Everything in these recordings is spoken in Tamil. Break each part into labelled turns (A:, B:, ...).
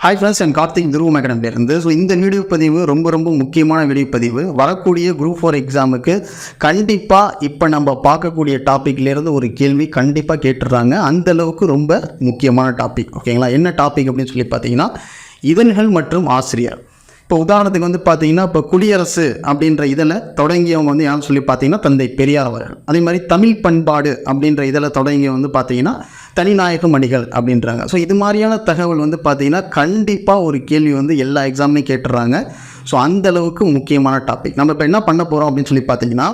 A: ஹாய் ஃப்ரெண்ட்ஸ் என் கார்த்திக் துருவ அகாடமிலேருந்து ஸோ இந்த வீடியோ பதிவு ரொம்ப ரொம்ப முக்கியமான வீடியோ பதிவு. வரக்கூடிய குரூப் ஃபோர் எக்ஸாமுக்கு கண்டிப்பாக இப்போ நம்ம பார்க்கக்கூடிய டாப்பிக்லேருந்து ஒரு கேள்வி கண்டிப்பாக கேட்டுடுறாங்க அந்த அளவுக்கு ரொம்ப முக்கியமான டாபிக் ஓகேங்களா என்ன டாபிக் அப்படின்னு சொல்லி பார்த்தீங்கன்னா இதழ்கள் மற்றும் ஆசிரியர். இப்போ உதாரணத்துக்கு வந்து பார்த்தீங்கன்னா இப்போ குடியரசு அப்படின்ற இதில் தொடங்கியவங்க வந்து யாருன்னு சொல்லி பார்த்தீங்கன்னா தந்தை பெரியார் அவர்கள். அதே மாதிரி தமிழ் பண்பாடு அப்படின்ற இதில் தொடங்கிய வந்து பார்த்தீங்கன்னா தனிநாயக மணிகள் அப்படின்றாங்க. ஸோ இது மாதிரியான தகவல் வந்து பார்த்தீங்கன்னா கண்டிப்பாக ஒரு கேள்வி வந்து எல்லா எக்ஸாம்லையும் கேட்டுடுறாங்க ஸோ அந்தளவுக்கு முக்கியமான டாபிக் நம்ம இப்போ என்ன பண்ண போகிறோம் அப்படின்னு சொல்லி பார்த்தீங்கன்னா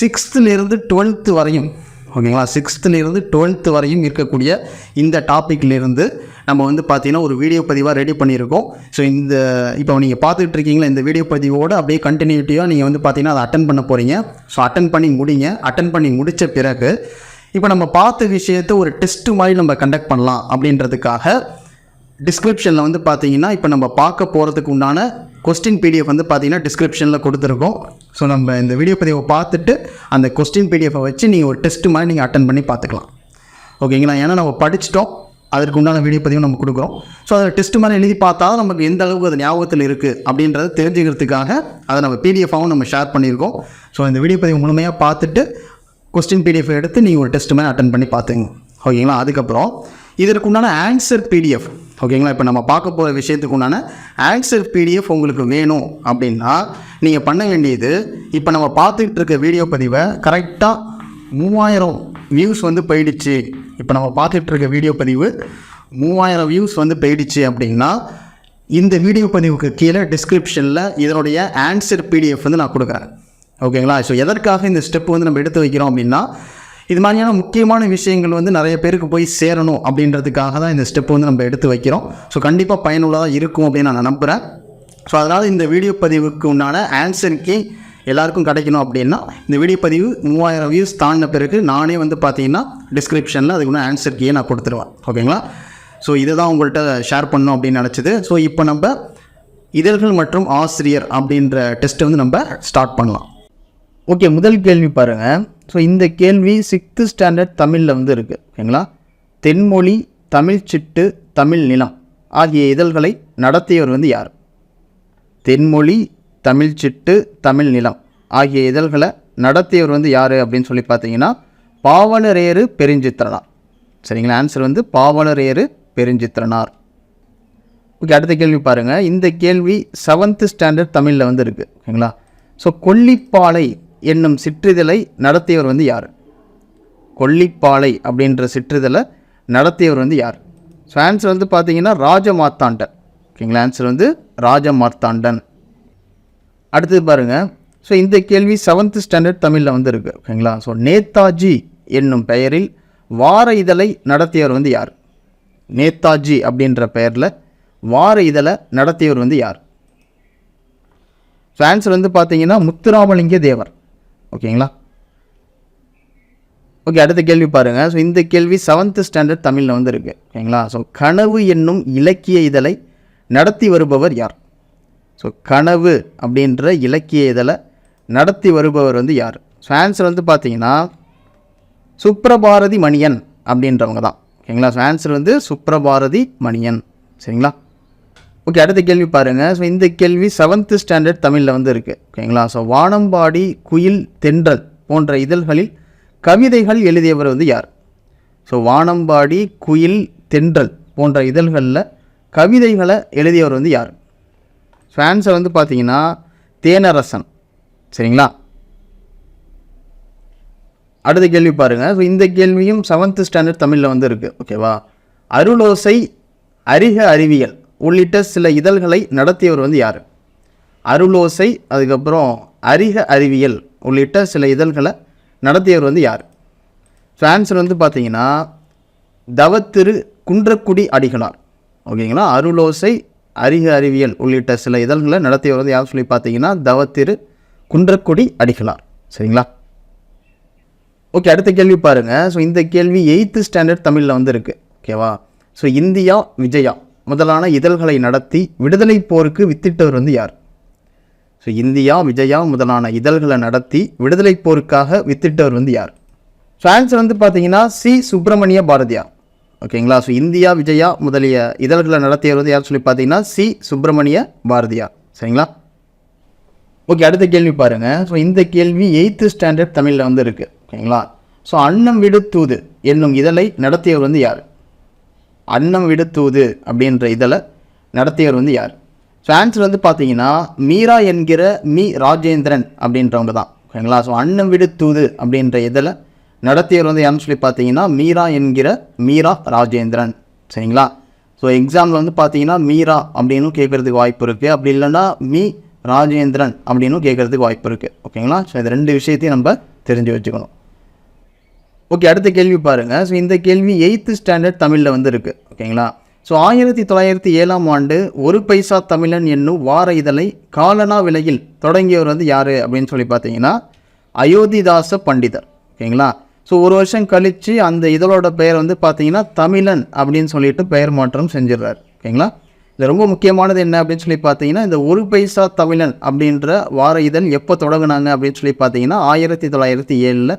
A: சிக்ஸ்த்துலேருந்து டுவெல்த்து வரையும் ஓகேங்களா? சிக்ஸ்த்துலேருந்து டுவெல்த்து வரையும் இருக்கக்கூடிய இந்த டாப்பிக்லேருந்து நம்ம வந்து பார்த்தீங்கன்னா ஒரு வீடியோ பதிவாக ரெடி பண்ணியிருக்கோம். ஸோ இந்த இப்போ நீங்கள் பார்த்துட்டு இருக்கீங்களா இந்த வீடியோ பதிவோடு அப்படியே கண்டினியூட்டியாக நீங்கள் வந்து பார்த்தீங்கன்னா அதை அட்டன் பண்ண போகிறீங்க ஸோ அட்டன் பண்ணி முடிங்க. அட்டன் பண்ணி முடித்த பிறகு இப்போ நம்ம பார்த்த விஷயத்தை ஒரு டெஸ்ட் மாதிரி நம்ம கண்டக்ட் பண்ணலாம் அப்படின்றதுக்காக டிஸ்கிரிப்ஷனில் வந்து பார்த்தீங்கன்னா இப்போ நம்ம பார்க்க போகிறதுக்கு உண்டான கொஸ்டின் பிடிஎஃப் வந்து பார்த்தீங்கன்னா டிஸ்கிரிப்ஷனில் கொடுத்துருக்கோம். ஸோ நம்ம இந்த வீடியோ பதிவை பார்த்துட்டு அந்த கொஸ்டின் பிடிஎஃபை வச்சு நீங்கள் ஒரு டெஸ்ட்டு மாதிரி நீங்கள் அட்டன் பண்ணி பார்த்துக்கலாம். ஓகேங்களா ஏன்னா நம்ம படிச்சிட்டோம். அதற்கு உண்டான வீடியோ பதிவும் நம்ம கொடுக்குறோம். ஸோ அதை டெஸ்ட்டு மாதிரி எழுதி பார்த்தா தான் நமக்கு எந்த அளவுக்கு அது ஞாபகத்தில் இருக்குது அப்படின்றத தெரிஞ்சுக்கிறதுக்காக அதை நம்ம பிடிஎஃபாகவும் நம்ம ஷேர் பண்ணியிருக்கோம். ஸோ இந்த வீடியோ பதிவு முழுமையாக பார்த்துட்டு கொஸ்டின் பிடிஎஃப் எடுத்து நீங்கள் ஒரு டெஸ்ட் மாதிரி அட்டன் பண்ணி பார்த்துங்க. ஓகேங்களா அதுக்கப்புறம் இதற்கு உண்டான ஆன்சர் பிடிஎஃப் ஓகேங்களா இப்போ நம்ம பார்க்க போகிற விஷயத்துக்கு உண்டான ஆன்சர் பிடிஎஃப் உங்களுக்கு வேணும் அப்படின்னா நீங்கள் பண்ண வேண்டியது இப்போ நம்ம பார்த்துக்கிட்டு இருக்க வீடியோ பதிவை கரெக்டாக மூவாயிரம் வியூஸ் வந்து போயிடுச்சு. இப்போ நம்ம பார்த்துட்டு இருக்க வீடியோ பதிவு மூவாயிரம் வியூஸ் வந்து போயிடுச்சு அப்படின்னா இந்த வீடியோ பதிவுக்கு கீழே டிஸ்கிரிப்ஷனில் இதனுடைய ஆன்சர் பிடிஎஃப் வந்து நான் கொடுக்குறேன். ஓகேங்களா ஸோ எதற்காக இந்த ஸ்டெப் வந்து நம்ம எடுத்து வைக்கிறோம் அப்படின்னா இது மாதிரியான முக்கியமான விஷயங்கள் வந்து நிறைய பேருக்கு போய் சேரணும் அப்படின்றதுக்காக தான் இந்த ஸ்டெப் வந்து நம்ம எடுத்து வைக்கிறோம். ஸோ கண்டிப்பாக பயனுள்ளதாக இருக்கும் அப்படின்னு நான் நம்புகிறேன் ஸோ அதனால் இந்த வீடியோ பதிவுக்கு உண்டான ஆன்சர் கீ எல்லாருக்கும் கிடைக்கணும் அப்படின்னா இந்த வீடியோ பதிவு மூவாயிரம் வியூஸ் தாண்டின பிறகு நானே வந்து பார்த்தீங்கன்னா டிஸ்கிரிப்ஷனில் அதுக்குள்ள ஆன்சர் கீயே நான் கொடுத்துருவேன். ஓகேங்களா ஸோ இதை தான் உங்கள்கிட்ட ஷேர் பண்ணணும் அப்படின்னு நினச்சது. ஸோ இப்போ நம்ம இதழ்கள் மற்றும் ஆசிரியர் அப்படின்ற டெஸ்ட்டை வந்து நம்ம ஸ்டார்ட் பண்ணலாம். ஓகே முதல் கேள்வி பாருங்கள் ஸோ இந்த கேள்வி சிக்ஸ்த்து ஸ்டாண்டர்ட் தமிழில் வந்து இருக்குது ஓகேங்களா? தென்மொழி தமிழ் சிட்டு தமிழ் நிலம் ஆகிய இதழ்களை நடத்தியவர் வந்து யார்? தென்மொழி தமிழ் சிட்டு தமிழ் நிலம் ஆகிய இதழ்களை நடத்தியவர் வந்து யார் அப்படின்னு சொல்லி பார்த்தீங்கன்னா பாவலரேறு பெருஞ்சித்திரனார். சரிங்களா? ஆன்சர் வந்து பாவலரேறு பெருஞ்சித்திரனார். ஓகே அடுத்த கேள்வி பாருங்கள் இந்த கேள்வி செவன்த்து ஸ்டாண்டர்ட் தமிழில் வந்து இருக்குது ஓகேங்களா? ஸோ கொல்லிப்பாலை என்னும் சிற்றிதழை நடத்தியவர் வந்து யார்? கொல்லிப்பாலை அப்படின்ற சிற்றிதழை நடத்தியவர் வந்து யார்? ஸோ ஆன்சர் வந்து பார்த்தீங்கன்னா ராஜமார்த்தாண்டன். ஓகேங்களா? ஆன்சர் வந்து ராஜமார்த்தாண்டன். அடுத்தது பாருங்கள் ஸோ இந்த கேள்வி செவன்த்து ஸ்டாண்டர்ட் தமிழில் வந்து இருக்குது ஓகேங்களா? ஸோ நேதாஜி என்னும் பெயரில் வார இதழை நடத்தியவர் வந்து யார்? நேதாஜி அப்படின்ற பெயரில் வார இதழை நடத்தியவர் வந்து யார்? ஸோ ஆன்சர் வந்து பார்த்தீங்கன்னா முத்துராமலிங்க தேவர். ஓகேங்களா? ஓகே அடுத்த கேள்வி பாருங்கள் ஸோ இந்த கேள்வி செவன்த்து ஸ்டாண்டர்ட் தமிழில் வந்து இருக்குது ஓகேங்களா? ஸோ கனவு என்னும் இலக்கிய இதழை நடத்தி வருபவர் யார்? ஸோ கனவு அப்படின்ற இலக்கிய இதழை நடத்தி வருபவர் வந்து யார்? ஸோ ஆன்சர் வந்து பார்த்தீங்கன்னா சுப்ரபாரதி மணியன் அப்படின்றவங்க தான். ஓகேங்களா? ஸோ ஆன்சர் வந்து சுப்ரபாரதி மணியன். சரிங்களா? ஓகே அடுத்த கேள்வி பாருங்கள் ஸோ இந்த கேள்வி செவன்த்து ஸ்டாண்டர்ட் தமிழில் வந்து இருக்குது ஓகேங்களா ஸோ வானம்பாடி குயில் தென்றல் போன்ற இதழ்களில் கவிதைகள் எழுதியவர் வந்து யார்? ஸோ வானம்பாடி குயில் தென்றல் போன்ற இதழ்களில் கவிதைகளை எழுதியவர் வந்து யார்? ஸோ ஆன்சர் வந்து பார்த்தீங்கன்னா தேனரசன். சரிங்களா? அடுத்த கேள்வி பாருங்கள் ஸோ இந்த கேள்வியும் செவன்த்து ஸ்டாண்டர்ட் தமிழில் வந்து இருக்குது ஓகேவா அருளோசை அறிக அறிவியல். உள்ளிட்ட சில இதழ்களை நடத்தியவர் வந்து யார்? அருளோசை அதுக்கப்புறம் அறிக அறிவியல் உள்ளிட்ட சில இதழ்களை நடத்தியவர் வந்து யார்? ஸோ ஆன்சர் வந்து பார்த்தீங்கன்னா தவத்திரு குன்றக்குடி அடிகளார். ஓகேங்களா? அருளோசை அறிக அறிவியல் உள்ளிட்ட சில இதழ்களை நடத்தியவர் வந்து யார் சொல்லி பார்த்தீங்கன்னா தவத்திரு குன்றக்குடி அடிகளார். சரிங்களா? ஓகே அடுத்த கேள்வி பாருங்கள் ஸோ இந்த கேள்வி எயித்து ஸ்டாண்டர்ட் தமிழில் வந்து இருக்குது ஓகேவா? So India Vijaya. முதலான இதழ்களை நடத்தி விடுதலை போருக்கு வித்திட்டவர் வந்து யார்? ஸோ இந்தியா விஜயா முதலான இதழ்களை நடத்தி விடுதலை போருக்காக வித்திட்டவர் வந்து யார்? ஸோ ஆன்சர் வந்து பார்த்தீங்கன்னா சி. சுப்பிரமணிய பாரதியார். ஓகேங்களா? ஸோ இந்தியா விஜயா முதலிய இதழ்களை நடத்தியவர் வந்து யார் சொல்லி பார்த்தீங்கன்னா சி. சுப்பிரமணிய பாரதியார். சரிங்களா? ஓகே அடுத்த கேள்வி பாருங்கள் ஸோ இந்த கேள்வி எயித்து ஸ்டாண்டர்ட் தமிழில் வந்து இருக்குது ஓகேங்களா? ஸோ அன்னம் விடு தூது என்னும் இதழை நடத்தியவர் வந்து யார்? அன்னம் விடுத்தூது அப்படின்ற இதில் நடத்தியவர் வந்து யார்? ஸோ ஆன்சர் வந்து பார்த்தீங்கன்னா மீரா என்கிற மீ ராஜேந்திரன் அப்படின்றவங்க தான். ஓகேங்களா? ஸோ அன்னம் விடுத்தூது அப்படின்ற இதில் நடத்தியவர் வந்து யாருன்னு சொல்லி பார்த்தீங்கன்னா மீரா என்கிற மீரா ராஜேந்திரன். சரிங்களா? ஸோ எக்ஸாமில் வந்து பார்த்தீங்கன்னா மீரா அப்படின்னு கேட்குறதுக்கு வாய்ப்பு இருக்குது அப்படி இல்லைன்னா மீ ராஜேந்திரன் அப்படின்னு கேட்குறதுக்கு வாய்ப்பு இருக்குது ஓகேங்களா? ஸோ இது ரெண்டு விஷயத்தையும் நம்ம தெரிஞ்சு வச்சுக்கணும். ஓகே அடுத்த கேள்வி பாருங்கள் ஸோ இந்த கேள்வி எயித்து ஸ்டாண்டர்ட் தமிழில் வந்து இருக்குது ஓகேங்களா ஸோ ஆயிரத்தி தொள்ளாயிரத்தி ஏழாம் ஆண்டு ஒரு பைசா தமிழன் என்னும் வார இதழை காலனா விலையில் தொடங்கியவர் வந்து யார் அப்படின்னு சொல்லி பார்த்தீங்கன்னா அயோத்திதாச பண்டிதர். ஓகேங்களா ஸோ ஒரு வருஷம் கழித்து அந்த இதழோட பெயர் வந்து பார்த்தீங்கன்னா தமிழன் அப்படின்னு சொல்லிட்டு பெயர் மாற்றம் செஞ்சிடுறாரு. ஓகேங்களா இது ரொம்ப முக்கியமானது என்ன அப்படின்னு சொல்லி பார்த்தீங்கன்னா இந்த ஒரு பைசா தமிழன் அப்படின்ற வார இதழ் எப்போ தொடங்குனாங்க அப்படின்னு சொல்லி பார்த்தீங்கன்னா ஆயிரத்தி தொள்ளாயிரத்தி ஏழில்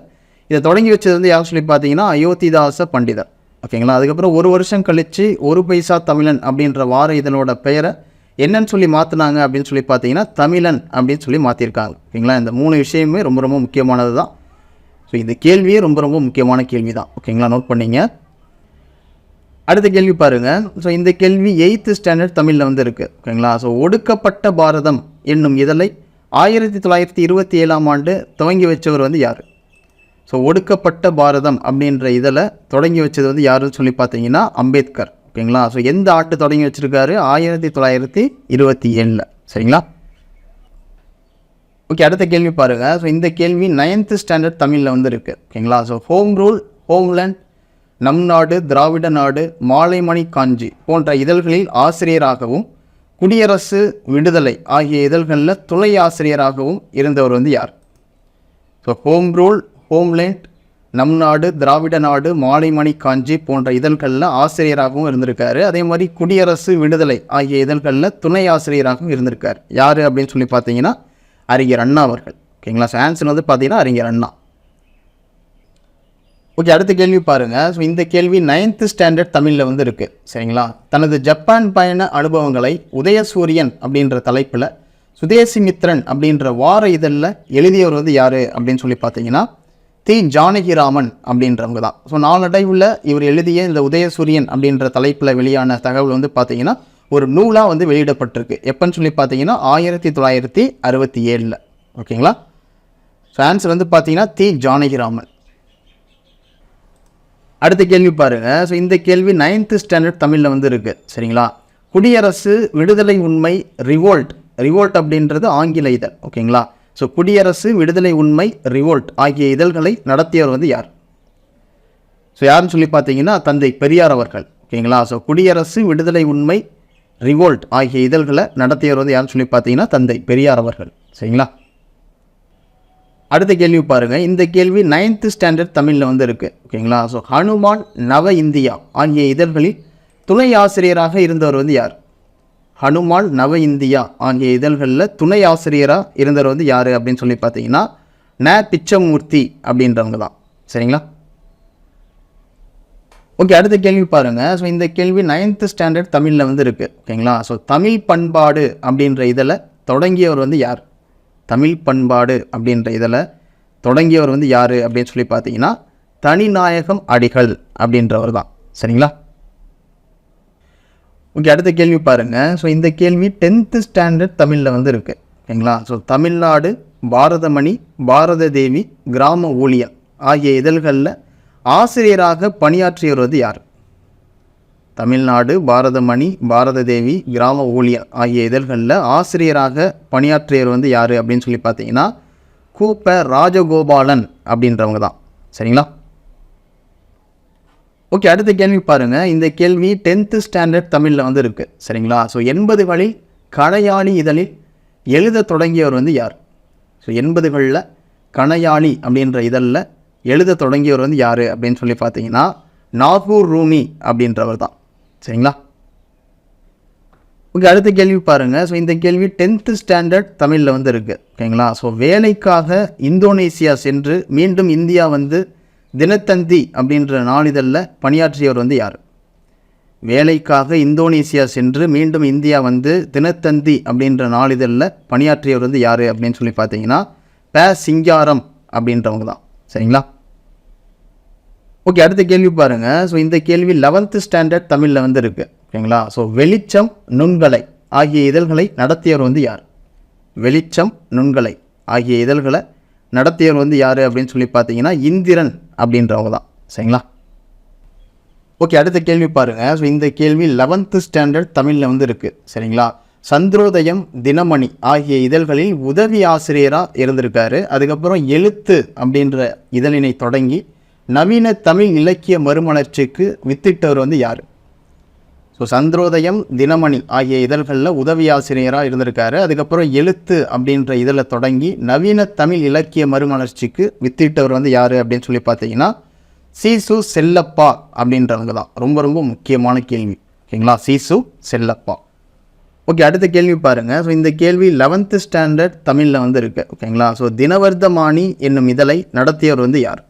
A: இதை தொடங்கி வச்சது வந்து யார் சொல்லி பார்த்தீங்கன்னா அயோத்திதாச பண்டிதர். ஓகேங்களா? அதுக்கப்புறம் ஒரு வருஷம் கழித்து ஒரு பைசா தமிழன் அப்படின்ற வார இதழோட பெயரை என்னன்னு சொல்லி மாற்றினாங்க அப்படின்னு சொல்லி பார்த்தீங்கன்னா தமிழன் அப்படின்னு சொல்லி மாற்றிருக்காங்க ஓகேங்களா? இந்த மூணு விஷயமே ரொம்ப ரொம்ப முக்கியமானது தான் ஸோ இந்த கேள்வியே ரொம்ப ரொம்ப முக்கியமான கேள்வி தான் ஓகேங்களா? நோட் பண்ணிங்க. அடுத்த கேள்வி பாருங்கள் ஸோ இந்த கேள்வி எயித்து ஸ்டாண்டர்ட் தமிழில் வந்து இருக்குது ஓகேங்களா? ஸோ ஒடுக்கப்பட்ட பாரதம் என்னும் இதழை ஆயிரத்தி தொள்ளாயிரத்தி இருபத்தி ஏழாம் ஆண்டு துவங்கி வச்சவர் வந்து யார்? ஸோ ஒடுக்கப்பட்ட பாரதம் அப்படின்ற இதில் தொடங்கி வச்சது வந்து யாருன்னு சொல்லி பார்த்தீங்கன்னா அம்பேத்கர். ஓகேங்களா? ஸோ எந்த ஆட்டு தொடங்கி வச்சிருக்காரு? ஆயிரத்தி தொள்ளாயிரத்தி இருபத்தி ஏழில். சரிங்களா? ஓகே அடுத்த கேள்வி பாருங்கள் ஸோ இந்த கேள்வி நைன்த்து ஸ்டாண்டர்ட் தமிழில் வந்து இருக்குது ஓகேங்களா? ஸோ ஹோம் ரூல் ஹோம்லேண்ட் நம் நாடு திராவிட நாடு மாலைமணி காஞ்சி போன்ற இதழ்களில் ஆசிரியராகவும் குடியரசு விடுதலை ஆகிய இதழ்களில் துளை ஆசிரியராகவும் இருந்தவர் வந்து யார்? ஸோ ஹோம் ரூல் ஹோம்லேண்ட் நம் நாடு திராவிட நாடு மாலைமணி காஞ்சி போன்ற இதழ்களில் ஆசிரியராகவும் இருந்திருக்காரு. அதே மாதிரி குடியரசு விடுதலை ஆகிய இதழ்களில் துணை ஆசிரியராகவும் இருந்திருக்கார். யார் அப்படின்னு சொல்லி பார்த்தீங்கன்னா அறிஞர் அண்ணா அவர்கள். ஓகேங்களா? ஸோ ஆன்சர் வந்து பார்த்தீங்கன்னா அறிஞர் அண்ணா. ஓகே அடுத்த கேள்வி பாருங்கள் ஸோ இந்த கேள்வி நைன்த்து ஸ்டாண்டர்ட் தமிழில் வந்து இருக்குது சரிங்களா? தனது ஜப்பான் பயண அனுபவங்களை உதயசூரியன் அப்படின்ற தலைப்பில் சுதேசி மித்ரன் அப்படின்ற வார இதழில் எழுதியவர் வந்து யார் அப்படின்னு சொல்லி பார்த்தீங்கன்னா தி ஜானகிராமன் அப்படின்றவங்க தான். ஸோ நாளடைவில் இவர் எழுதிய இந்த உதயசூரியன் அப்படின்ற தலைப்பில் வெளியான தகவல் வந்து பார்த்தீங்கன்னா ஒரு நூலாக வந்து வெளியிடப்பட்டிருக்கு. எப்போன்னு சொல்லி பார்த்தீங்கன்னா ஆயிரத்தி தொள்ளாயிரத்தி அறுபத்தி ஏழில். ஓகேங்களா? ஸோ ஆன்சர் வந்து பார்த்தீங்கன்னா தி ஜானகிராமன். அடுத்த கேள்வி பாருங்கள் ஸோ இந்த கேள்வி நைன்த்து ஸ்டாண்டர்ட் தமிழில் வந்து இருக்குது சரிங்களா? குடியரசு விடுதலை உண்மை ரிவோல்ட் ரிவோல்ட் அப்படின்றது ஆங்கில இதழ். ஓகேங்களா? ஸோ குடியரசு விடுதலை உண்மை ரிவோல்ட் ஆகிய இதழ்களை நடத்தியவர் வந்து யார்? ஸோ யாருன்னு சொல்லி பார்த்தீங்கன்னா தந்தை பெரியார் அவர்கள். ஓகேங்களா ஸோ குடியரசு விடுதலை உண்மை ரிவோல்ட் ஆகிய இதழ்களை நடத்தியவர் வந்து யாருன்னு சொல்லி பார்த்தீங்கன்னா தந்தை பெரியார் அவர்கள். சரிங்களா? அடுத்த கேள்வி பாருங்கள் இந்த கேள்வி நைன்த்து ஸ்டாண்டர்ட் தமிழில் வந்து இருக்குது ஓகேங்களா ஸோ ஹனுமான் நவ இந்தியா ஆகிய இதழ்களில் துணை ஆசிரியராக இருந்தவர் வந்து யார்? ஹனுமான் நவ இந்தியா ஆகிய இதழ்களில் துணை ஆசிரியராக இருந்தவர் வந்து யார் அப்படின்னு சொல்லி பார்த்தீங்கன்னா ந பிச்சமூர்த்தி அப்படின்றவங்க தான். சரிங்களா? ஓகே அடுத்த கேள்வி பாருங்கள் ஸோ இந்த கேள்வி நைன்த்து ஸ்டாண்டர்ட் தமிழில் வந்து இருக்குது ஓகேங்களா? ஸோ தமிழ் பண்பாடு அப்படின்ற இதில் தொடங்கியவர் வந்து யார்? தமிழ் பண்பாடு அப்படின்ற இதில் தொடங்கியவர் வந்து யார் அப்படின்னு சொல்லி பார்த்தீங்கன்னா தனிநாயகம் அடிகள் அப்படின்றவர் தான். சரிங்களா? ஓகே அடுத்த கேள்வி பாருங்கள் ஸோ இந்த கேள்வி டென்த்து ஸ்டாண்டர்ட் தமிழில் வந்து இருக்குது ஓகேங்களா? ஸோ தமிழ்நாடு பாரதமணி பாரத தேவி கிராம ஊழியர் ஆகிய இதழ்களில் ஆசிரியராக பணியாற்றியவர் வந்து யார்? தமிழ்நாடு பாரதமணி பாரத தேவி கிராம ஊழியர் ஆகிய இதழ்களில் ஆசிரியராக பணியாற்றியவர் வந்து யார் அப்படின்னு சொல்லி பார்த்தீங்கன்னா கூப்ப ராஜகோபாலன் அப்படின்றவங்க தான். சரிங்களா? ஓகே அடுத்த கேள்வி பாருங்கள் இந்த கேள்வி டென்த்து ஸ்டாண்டர்ட் தமிழில் வந்து இருக்குது சரிங்களா? ஸோ எண்பதுகளில் கணையாளி இதழில் எழுத தொடங்கியவர் வந்து யார்? ஸோ எண்பதுகளில் கணையாளி அப்படின்ற இதழில் எழுத தொடங்கியவர் வந்து யார் அப்படின்னு சொல்லி பார்த்தீங்கன்னா நாகூர் ரூமி அப்படின்றவர் தான். சரிங்களா? ஓகே அடுத்த கேள்வி பாருங்கள் ஸோ இந்த கேள்வி டென்த்து ஸ்டாண்டர்ட் தமிழில் வந்து இருக்குது ஓகேங்களா? ஸோ வேலைக்காக இந்தோனேசியா சென்று மீண்டும் இந்தியா வந்து தினத்தந்தி அப்படின்ற நாளிதழில் பணியாற்றியவர் வந்து யார்? வேலைக்காக இந்தோனேசியா சென்று மீண்டும் இந்தியா வந்து தினத்தந்தி அப்படின்ற நாளிதழில் பணியாற்றியவர் வந்து யார் அப்படின்னு சொல்லி பார்த்தீங்கன்னா ப. சிங்காரம் அப்படின்றவங்க தான். சரிங்களா? ஓகே அடுத்த கேள்வி பாருங்கள் ஸோ இந்த கேள்வி லெவன்த்து ஸ்டாண்டர்ட் தமிழில் வந்து இருக்குது ஓகேங்களா? ஸோ வெளிச்சம் நுண்கலை ஆகிய இதழ்களை நடத்தியவர் வந்து யார்? வெளிச்சம் நுண்கலை ஆகிய இதழ்களை நடத்தியவர் வந்து யார் அப்படின்னு சொல்லி பார்த்தீங்கன்னா இந்திரன் அப்படின்றவங்க தான் சரிங்களா? ஓகே அடுத்த கேள்வி பாருங்கள் ஸோ இந்த கேள்வி லெவன்த்து ஸ்டாண்டர்ட் தமிழில் வந்து இருக்குது சரிங்களா? சந்திரோதயம் தினமணி ஆகிய இதழ்களில் உதவி ஆசிரியராக இருந்திருக்காரு. அதுக்கப்புறம் எழுத்து அப்படின்ற இதழினை தொடங்கி நவீன தமிழ் இலக்கிய மறுமலர்ச்சிக்கு வித்திட்டவர் வந்து யார்? ஸோ சந்திரோதயம் தினமணி ஆகிய இதழ்களில் உதவி ஆசிரியராக இருந்திருக்காரு. அதுக்கப்புறம் எழுத்து அப்படின்ற இதில் தொடங்கி நவீன தமிழ் இலக்கிய மறுமலர்ச்சிக்கு வித்திட்டவர் வந்து யார் அப்படின்னு சொல்லி பார்த்தீங்கன்னா சீசு செல்லப்பா அப்படின்றவங்க தான். ரொம்ப ரொம்ப முக்கியமான கேள்வி. ஓகேங்களா? சீசு செல்லப்பா. ஓகே அடுத்த கேள்வி பாருங்கள் ஸோ இந்த கேள்வி லெவன்த்து ஸ்டாண்டர்ட் தமிழில் வந்து இருக்குது ஓகேங்களா? ஸோ தினவர்தமானி என்னும் இதழை நடத்தியவர் வந்து யார்?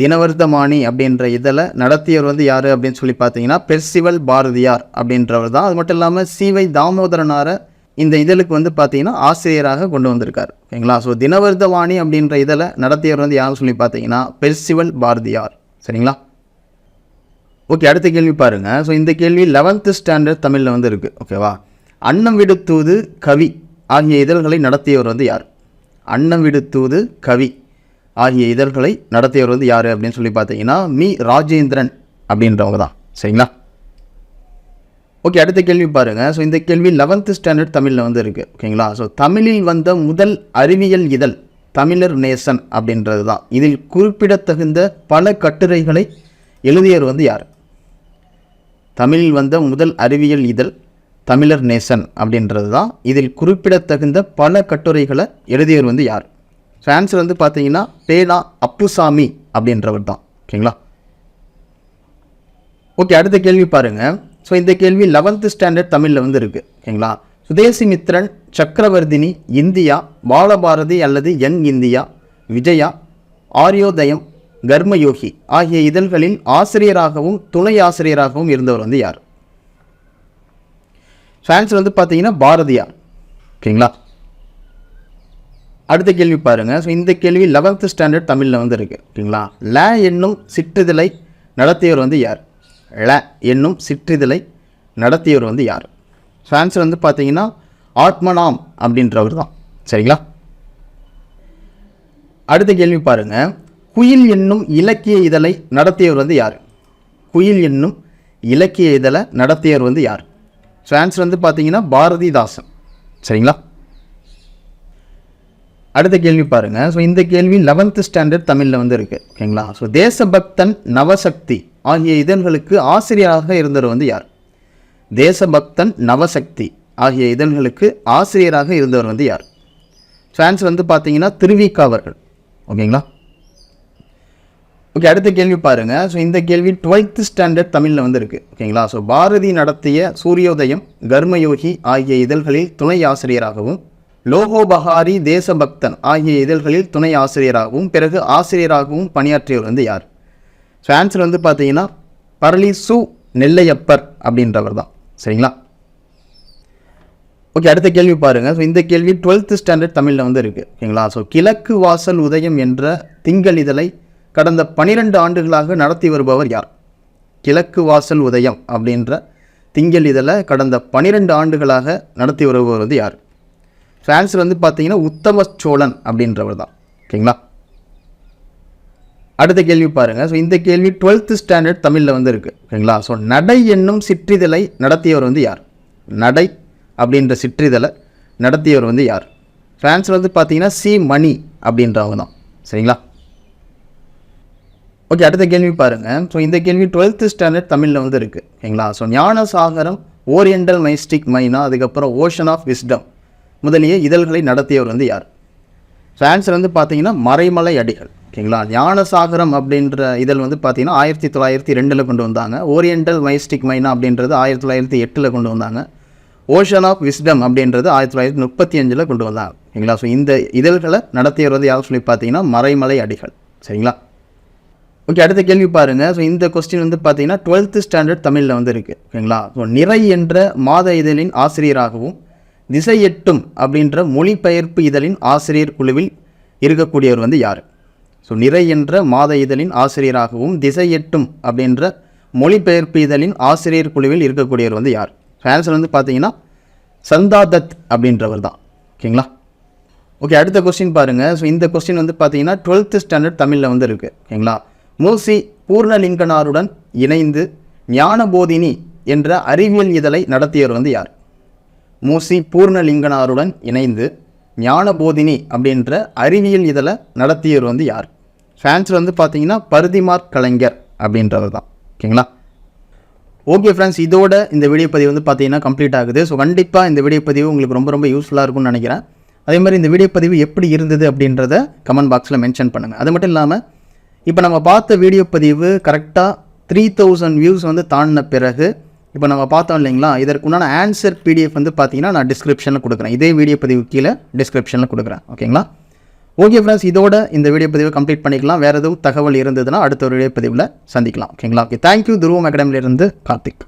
A: தினவர்த்தமானி அப்படின்ற இதழை நடத்தியவர் வந்து யார் அப்படின்னு சொல்லி பார்த்தீங்கன்னா பெர்சிவல் பாரதியார் அப்படின்றவர் தான். அது மட்டும் இல்லாமல் சிவை தாமோதரனாரை இந்த இதழுக்கு வந்து பார்த்தீங்கன்னா ஆசிரியராக கொண்டு வந்திருக்கார். ஓகேங்களா? ஸோ தினவர்த்தவாணி அப்படின்ற இதில் நடத்தியவர் வந்து யாருன்னு சொல்லி பார்த்தீங்கன்னா பெர்சிவல் பாரதியார். சரிங்களா? ஓகே அடுத்த கேள்வி பாருங்கள் ஸோ இந்த கேள்வி லெவன்த்து ஸ்டாண்டர்ட் தமிழில் வந்து இருக்குது ஓகேவா அன்னம் விடுத்தூது கவி ஆகிய இதழ்களை நடத்தியவர் வந்து யார்? அன்னம் விடுத்தூது கவி. ஆகிய இதழ்களை நடத்தியவர் வந்து யார் அப்படின்னு சொல்லி பார்த்தீங்கன்னா மீ. ராஜேந்திரன் அப்படின்றவங்க தான். சரிங்களா? ஓகே அடுத்த கேள்வி பாருங்கள் ஸோ இந்த கேள்வி லெவன்த்து ஸ்டாண்டர்ட் தமிழில் வந்து இருக்குது ஓகேங்களா? ஸோ தமிழில் வந்த முதல் அறிவியல் இதழ் தமிழர் நேசன் அப்படின்றது தான். இதில் குறிப்பிடத்தகுந்த பல கட்டுரைகளை எழுதியவர் வந்து யார்? தமிழில் வந்த முதல் அறிவியல் இதழ் தமிழர் நேசன் அப்படின்றது தான். இதில் குறிப்பிடத்தகுந்த பல கட்டுரைகளை எழுதியவர் வந்து யார்? ஸோ ஆன்சர் வந்து பார்த்தீங்கன்னா பேனா அப்புசாமி அப்படின்றவர் தான். ஓகேங்களா? ஓகே அடுத்த கேள்வி பாருங்கள் ஸோ இந்த கேள்வி லெவன்த்து ஸ்டாண்டர்ட் தமிழில் வந்து இருக்குது ஓகேங்களா? சுதேசிமித்ரன் சக்கரவர்த்தினி இந்தியா பாலபாரதி அல்லது யங் இந்தியா விஜயா ஆரியோதயம் கர்மயோகி ஆகிய இதழ்களின் ஆசிரியராகவும் துணை ஆசிரியராகவும் இருந்தவர் வந்து யார்? ஸோ ஆன்சர் வந்து பார்த்தீங்கன்னா பாரதியார். ஓகேங்களா? அடுத்த கேள்வி பாருங்கள் ஸோ இந்த கேள்வி லெவன்த்து ஸ்டாண்டர்ட் தமிழில் வந்து இருக்குது ஓகேங்களா? ல என்னும் சிற்றிதழை நடத்தியவர் வந்து யார்? ல என்னும் சிற்றிதழை நடத்தியவர் வந்து யார்? ஸோ ஆன்சர் வந்து பார்த்தீங்கன்னா ஆத்மனாம் அப்படின்றவர் தான். சரிங்களா? அடுத்த கேள்வி பாருங்கள் குயில் என்னும் இலக்கிய இதழை நடத்தியவர் வந்து யார்? குயில் என்னும் இலக்கிய இதழை நடத்தியவர் வந்து யார்? ஸோ ஆன்சர் வந்து பார்த்தீங்கன்னா பாரதிதாசன். சரிங்களா? அடுத்த கேள்வி பாருங்கள் ஸோ இந்த கேள்வி லெவன்த்து ஸ்டாண்டர்ட் தமிழில் வந்து இருக்குது ஓகேங்களா? ஸோ தேசபக்தன் நவசக்தி ஆகிய இதழ்களுக்கு ஆசிரியராக இருந்தவர் வந்து யார்? தேசபக்தன் நவசக்தி ஆகிய இதழ்களுக்கு ஆசிரியராக இருந்தவர் வந்து யார்? ஃபேன்ஸ் வந்து பார்த்தீங்கன்னா திருவிக்கா அவர்கள். ஓகேங்களா? ஓகே அடுத்த கேள்வி பாருங்கள் ஸோ இந்த கேள்வி டுவெல்த்து ஸ்டாண்டர்ட் தமிழில் வந்து இருக்குது ஓகேங்களா? ஸோ பாரதி நடத்திய சூரியோதயம் கர்மயோகி ஆகிய இதழ்களில் துணை ஆசிரியராகவும் லோகோபஹாரி தேசபக்தன் ஆகிய இதழ்களில் துணை ஆசிரியராகவும் பிறகு ஆசிரியராகவும் பணியாற்றியவர் வந்து யார்? ஸோ ஆன்சர் வந்து பார்த்தீங்கன்னா பரளிசு நெல்லையப்பர் அப்படின்றவர் தான். சரிங்களா? ஓகே அடுத்த கேள்வி பாருங்கள் ஸோ இந்த கேள்வி டுவெல்த்து ஸ்டாண்டர்ட் தமிழில் வந்து இருக்குது ஓகேங்களா? ஸோ கிழக்கு வாசல் உதயம் என்ற திங்கள் இதழை கடந்த பனிரெண்டு ஆண்டுகளாக நடத்தி வருபவர் யார்? கிழக்கு வாசல் உதயம் அப்படின்ற திங்கள் இதழை கடந்த பனிரெண்டு ஆண்டுகளாக நடத்தி வருபவர் வந்து யார்? ஃப்ரான்ஸில் வந்து பார்த்தீங்கன்னா உத்தம சோழன் அப்படின்றவர் தான். ஓகேங்களா? அடுத்த கேள்வி பாருங்கள் ஸோ இந்த கேள்வி டுவெல்த்து ஸ்டாண்டர்ட் தமிழில் வந்து இருக்குது ஓகேங்களா? ஸோ நடை என்னும் சிற்றிதழை நடத்தியவர் வந்து யார்? நடை அப்படின்ற சிற்றிதழை நடத்தியவர் வந்து யார்? ஃப்ரான்ஸில் வந்து பார்த்தீங்கன்னா சி மணி அப்படின்றவங்க தான். சரிங்களா? ஓகே அடுத்த கேள்வி பாருங்கள் ஸோ இந்த கேள்வி டுவெல்த்து ஸ்டாண்டர்ட் தமிழில் வந்து இருக்குது ஓகேங்களா? ஸோ ஞானசாகரம் ஓரியண்டல் மைஸ்டிக் மைனா அதுக்கப்புறம் ஓஷன் ஆஃப் விஸ்டம் முதலிய இதழ்களை நடத்தியவர் வந்து யார்? ஸோ ஆன்சர் வந்து பார்த்தீங்கன்னா மறைமலை அடிகள். ஓகேங்களா? ஞானசாகரம் அப்படின்ற இதழ் வந்து பார்த்தீங்கன்னா ஆயிரத்தி தொள்ளாயிரத்தி ரெண்டில் கொண்டு வந்தாங்க. ஓரியண்டல் மைஸ்டிக் மைனா அப்படின்றது ஆயிரத்தி தொள்ளாயிரத்தி எட்டில் கொண்டு வந்தாங்க. ஓஷன் ஆஃப் விஸ்டம் அப்படின்றது ஆயிரத்தி தொள்ளாயிரத்தி முப்பத்தி அஞ்சில் கொண்டு வந்தாங்க. ஓகேங்களா? ஸோ இந்த இதழ்களை நடத்தியவர் வந்து யார் சொல்லி பார்த்தீங்கன்னா மறைமலை அடிகள். சரிங்களா? ஓகே அடுத்த கேள்வி பாருங்க. ஸோ இந்த கொஸ்டின் வந்து பார்த்தீங்கன்னா டுவெல்த்து ஸ்டாண்டர்ட் தமிழில் வந்து இருக்குது ஓகேங்களா? ஸோ நிறை என்ற மாத இதழின் ஆசிரியராகவும் திசை எட்டும் அப்படின்ற மொழிபெயர்ப்பு இதழின் ஆசிரியர் குழுவில் இருக்கக்கூடியவர் வந்து யார்? ஸோ நிறை என்ற மாத இதழின் ஆசிரியராகவும் திசை எட்டும் அப்படின்ற மொழிபெயர்ப்பு இதழின் ஆசிரியர் குழுவில் இருக்கக்கூடியவர் வந்து யார்? ஆன்சர் வந்து பார்த்தீங்கன்னா சந்தாதத் அப்படின்றவர் தான். ஓகேங்களா ஓகே அடுத்த கொஸ்டின் பாருங்கள் ஸோ இந்த கொஸ்டின் வந்து பார்த்தீங்கன்னா டுவெல்த்து ஸ்டாண்டர்ட் தமிழில் வந்து இருக்குது ஓகேங்களா மூசி பூர்ணலிங்கனாருடன் இணைந்து ஞானபோதினி என்ற அறிவியல் இதழை நடத்தியவர் வந்து யார்? மூசி பூர்ணலிங்கனாருடன் இணைந்து ஞானபோதினி அப்படின்ற அறிவியல் இதில் நடத்தியவர் வந்து யார்? ஃப்ரான்ஸில் வந்து பார்த்தீங்கன்னா பருதிமார் கலைஞர் அப்படின்றவர் தான். ஓகேங்களா? ஓகே ஃப்ரெண்ட்ஸ் இதோட இந்த வீடியோ பதிவு வந்து பார்த்தீங்கன்னா கம்ப்ளீட் ஆகுது. ஸோ கண்டிப்பாக இந்த வீடியோ பதிவு உங்களுக்கு ரொம்ப ரொம்ப யூஸ்ஃபுல்லாக இருக்கும்னு நினைக்கிறேன். அதே மாதிரி இந்த வீடியோ பதிவு எப்படி இருந்தது அப்படின்றத கமெண்ட் பாக்ஸில் மென்ஷன் பண்ணுங்கள் அது மட்டும் இல்லாமல் இப்போ நம்ம பார்த்த வீடியோ பதிவு கரெக்டாக த்ரீ தௌசண்ட் வியூஸ் வந்து தாண்டின பிறகு இப்போ நம்ம பார்த்தோம் இல்லைங்களா இதற்குண்டான ஆன்சர் பிடிஎஃப் வந்து பார்த்தீங்கன்னா நான் டிஸ்கிரிப்ஷனில் கொடுக்குறேன். இதே வீடியோ பதிவு கீழே டிஸ்கிரிப்ஷனில் கொடுக்குறேன். ஓகேங்களா ஓகே ஃப்ரெண்ட்ஸ் இதோட இந்த வீடியோ பதிவை கம்ப்ளீட் பண்ணிக்கலாம். வேறு எதுவும் தகவல் இருந்ததுன்னா அடுத்த ஒரு வீடியோ பதிவில் சந்திக்கலாம். ஓகேங்களா ஓகே தேங்க்யூ துருவம் அகாடமிலிருந்து கார்த்திக்.